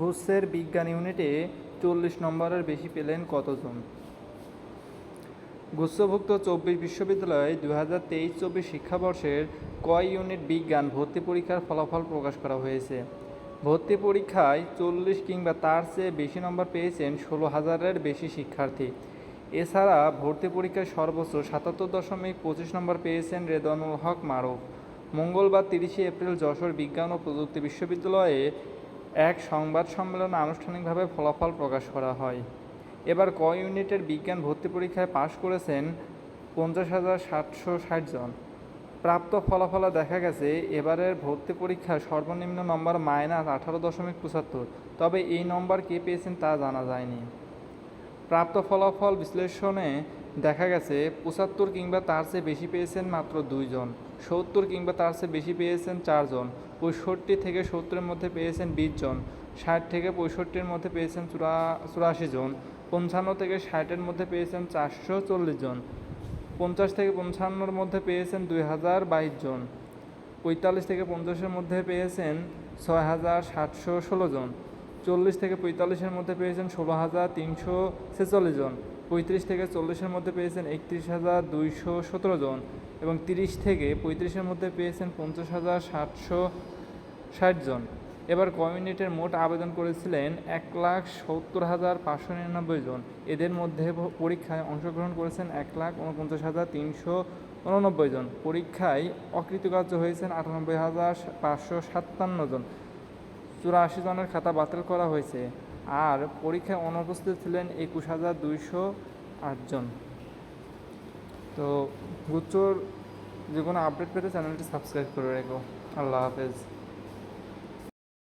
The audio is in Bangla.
গুচ্ছের বিজ্ঞান ইউনিটে চল্লিশ নম্বরের বেশি পেলেন কতজন? গুচ্ছভুক্ত চব্বিশ বিশ্ববিদ্যালয় দু হাজার তেইশ চব্বিশ শিক্ষাবর্ষের কয় ইউনিট বিজ্ঞান ভর্তি পরীক্ষার ফলাফল প্রকাশ করা হয়েছে? ভর্তি পরীক্ষায় চল্লিশ কিংবা তার চেয়ে বেশি নম্বর পেয়েছেন ষোলো হাজারের বেশি শিক্ষার্থী। এছাড়া ভর্তি পরীক্ষায় সর্বোচ্চ সাতাত্তর দশমিক পঁচিশ নম্বর পেয়েছেন রেদনুল হক মারুফ। মঙ্গলবার তিরিশে এপ্রিল যশোর বিজ্ঞান ও প্রযুক্তি বিশ্ববিদ্যালয়ে এক সংবাদ সম্মেলনে আনুষ্ঠানিকভাবে ফলাফল প্রকাশ করা হয়। এবার ক ইউনিটের বিজ্ঞান ভর্তি পরীক্ষায় পাশ করেছেন পঞ্চাশ হাজার সাতশো ষাট জন। প্রাপ্ত ফলাফলে দেখা গেছে, এবারের ভর্তি পরীক্ষার সর্বনিম্ন নম্বর মাইনাস আঠারো দশমিক পঁচাত্তর। তবে এই নম্বর কে পেয়েছেন তা জানা যায়নি। প্রাপ্ত ফলাফল বিশ্লেষণে দেখা গেছে, পঁচাত্তর কিংবা তার চেয়ে বেশি পেয়েছেন মাত্র দুইজন সত্তর কিংবা তার চেয়ে বেশি পেয়েছেন চারজন। পঁয়ষট্টি থেকে সত্তরের মধ্যে পেয়েছেন বিশ জন। ষাট থেকে পঁয়ষট্টির মধ্যে পেয়েছেন চুরা, চুরাশি জন। পঞ্চান্ন থেকে ষাটের মধ্যে পেয়েছেন চারশো চল্লিশ জন। পঞ্চাশ থেকে পঞ্চান্নর মধ্যে পেয়েছেন দুই হাজার বাইশ জন। পঁয়তাল্লিশ থেকে পঞ্চাশের মধ্যে পেয়েছেন ছয় হাজার সাতশো ষোলো জন। চল্লিশ থেকে পঁয়তাল্লিশের মধ্যে পেয়েছেন ষোলো হাজার তিনশো ছেচল্লিশ জন। পঁয়ত্রিশ থেকে চল্লিশের মধ্যে পেয়েছেন একত্রিশ হাজার দুইশো সতেরো জন এবং তিরিশ থেকে পঁয়ত্রিশের মধ্যে পেয়েছেন পঞ্চাশ হাজার সাতশো ষাট জন। এবার কমিউনিটির মোট আবেদন করেছিলেন এক লাখ সত্তর হাজার পাঁচশো নিরানব্বই জন। এদের মধ্যে পরীক্ষায় অংশগ্রহণ করেছেন এক লাখ উনপঞ্চাশ হাজার তিনশো উননব্বই জন। পরীক্ষায় অকৃতকার্য হয়েছেন আটানব্বই হাজার পাঁচশো সাতান্ন জন। চুরাশি জনের খাতা বাতিল করা হয়েছে। আর পরীক্ষায় অনুপস্থিত ছিলেন একুশ হাজার দুইশো আটজন তো গুচ্ছর যে কোনো আপডেট পেতে চ্যানেলটি সাবস্ক্রাইব করে রেখো। আল্লাহ হাফেজ।